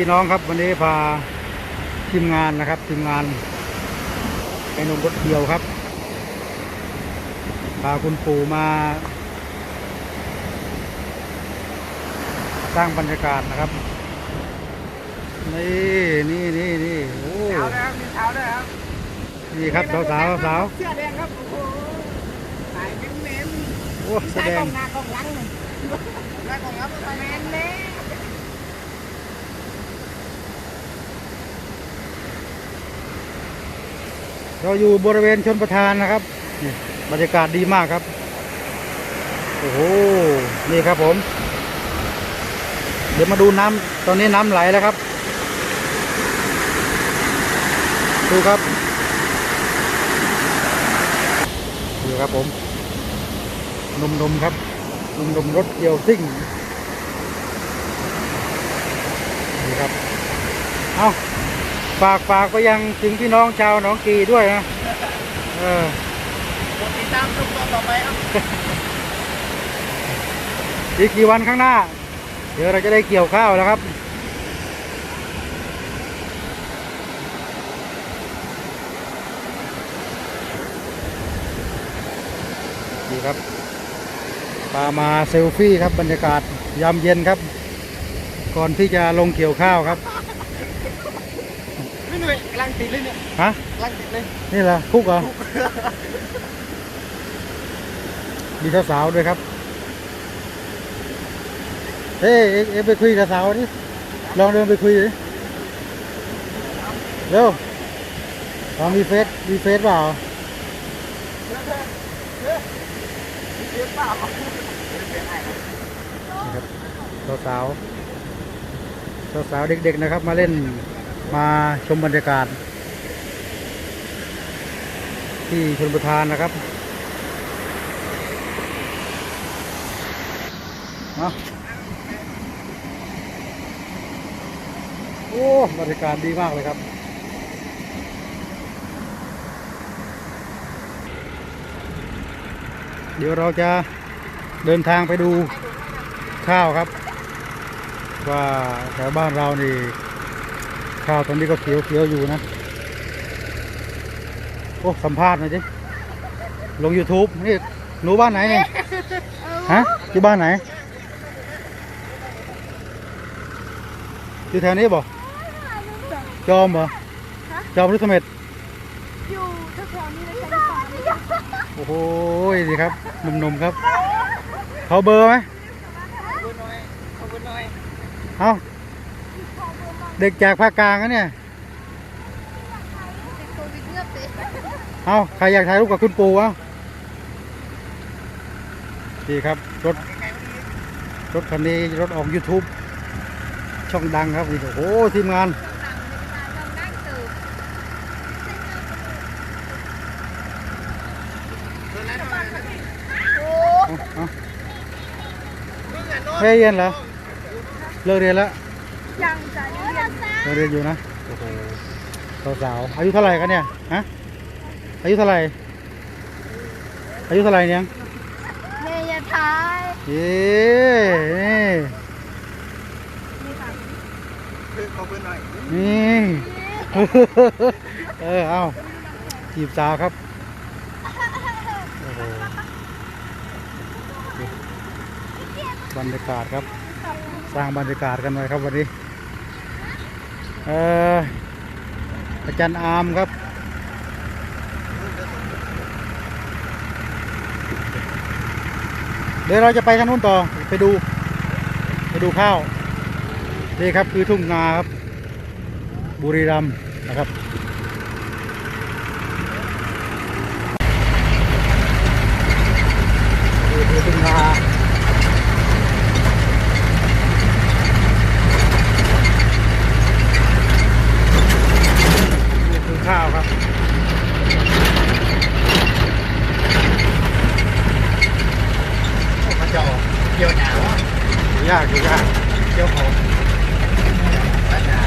พี่น้องครับวันนี้พาทีมงานนะครับทีมงานไอ้หนมรถเกี่ยวครับพาคุณปู่มา สร้างบรรยากาศนะครับ นี่นี่นี่นี่โอ้เท้าด้วยครับมีเท้าด้วยครับนี่ครับสาวสาวสาวเสื้อแดงครับโอ้โหถ่ายเน้นโอ้ๆแสดงหน้ากล้องหลังหนึ่งหน้ากล้องหลังแมนเน่ เราอยู่บริเวณชนประทานนะครับบรรยากาศดีมากครับ โอ้โห นี่ครับผม เดี๋ยวมาดูน้ำตอนนี้น้ำไหลแล้วครับ ดูครับดูครับผมนมนมครับนมนมรถเกียวซิ่งนี่ครับ เอา ฝากฝากไปยังถึงพี่น้องชาวหนองกีด้วยนะ เออกดติดตามชมตอนต่อไปครับ อีกกี่วันข้างหน้า เดี๋ยวเราจะได้เกี่ยวข้าวแล้วครับนี่ครับพามาเซลฟี่ครับบรรยากาศยามเย็นครับ ก่อนที่จะลงเกี่ยวข้าวครับ ไม่เหนื่อยกำลังติดเลยเนี่ยฮะกำลังติดเลยนี่เหรอคุกเหรอมีสาวๆด้วยครับเฮ้ยเอ๊ะเอ๊ะไปคุยกับสาวดิลองเดินไปคุยดิเร็วลองมีเฟซมีเฟซเปล่าเสียเปล่านี่ครับสาวๆสาวๆเด็กๆนะครับมาเล่น มาชมบรรยากาศ ที่ชนประทานนะครับเอาโอ้บรรยากาศดีมากเลยครับ เดี๋ยวเราจะเดินทางไปดูข้าวครับ ว่าแถวบ้านเรานี่ ข้าวตอนนี้ก็เขียวเขียวๆอยู่นะ โอ้สัมภาษณ์หน่อยสิลง YouTube นี่หนูบ้านไหนเนี่ยฮะอยู่บ้านไหนอยู่แถวนี้บ่จอมบ่จอมหรือเสม็ดอยู่แถวๆนี้เลยใช่ไหมโอ้โหนี่ครับหนุ่มๆครับเขาเบอร์ไหมขอบคุณหน่อยขอบคุณหน่อยเอา เด็กจากภาคกลางนะเนี่ย โควิดเงียบเลยเอาใครอยากถ่ายรูปกับคุณปู่เอาดีครับ รถ รถคันนี้รถออก YouTube ช่องดังครับนี่โอ้โหทีมงานโอ้เอาเอาเฮ้ยเย็นเหรอเลิกเรียนแล้ว ยังจะเรี ยนเลิกเรียนอยู่นะโอ้โหสาวๆอายุเท่าไหร่กันเนี่ยฮะอายุเท่าไหร่อายุเท่าไหร่เนี่ยเมยท้ายเย้นี่ขอบคุณหน่อยนี่เออเอาจีบสาวครับโอ้โหบรรยากาศครับ สร้างบรรยากาศกันหน่อยครับวันนี้ เอออาจารย์อาร์มครับ เดี๋ยวเราจะไปทางนู้นต่อไปดู ไปดูข้าว นี่ครับคือทุ่งนาครับ บุรีรัมย์นะครับนี่คือทุ่งนานี่คือข้าวครับ มันจะออกเกี่ยวหนาว อยู่ยากอยู่ยากเจ้าของ ปัญหา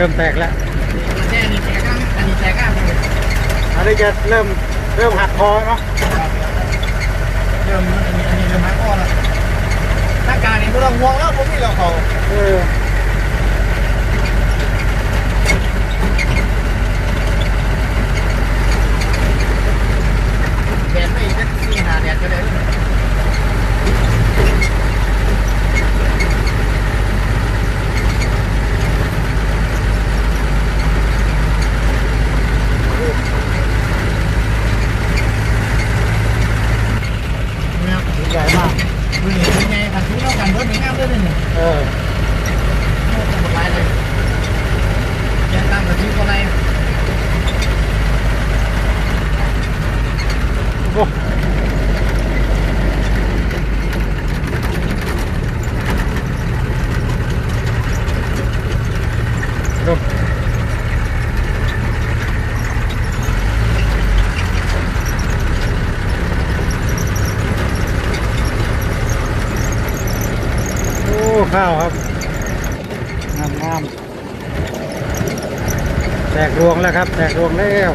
ริ่มแตกแล้วแค่นี้แจกอะอันนี้แจกอะอันนี้จะเริ่มเริ่มหักคอเนาะเริ่มอันนี้อันนี้เริ่มหาข้อแล้วหน้ากากนี่ไม่ต้องห่วงแล้วผมมีเราเขาเออ แดดไม่อีกสักสี่ห้าแดดก็ได้ เนี่ย ใหญ่มาก มือเป็นไงผัดทุกเท่ากัน เบิร์ดหนึ่งงามด้วยเนี่ย เออ โอ้หมดลายเลยแกนตามผัดทุกอะไร โอ้เริ่มโอ้ ข้าวครับงามงามแตกรวงแล้วครับ แตกรวงแล้ว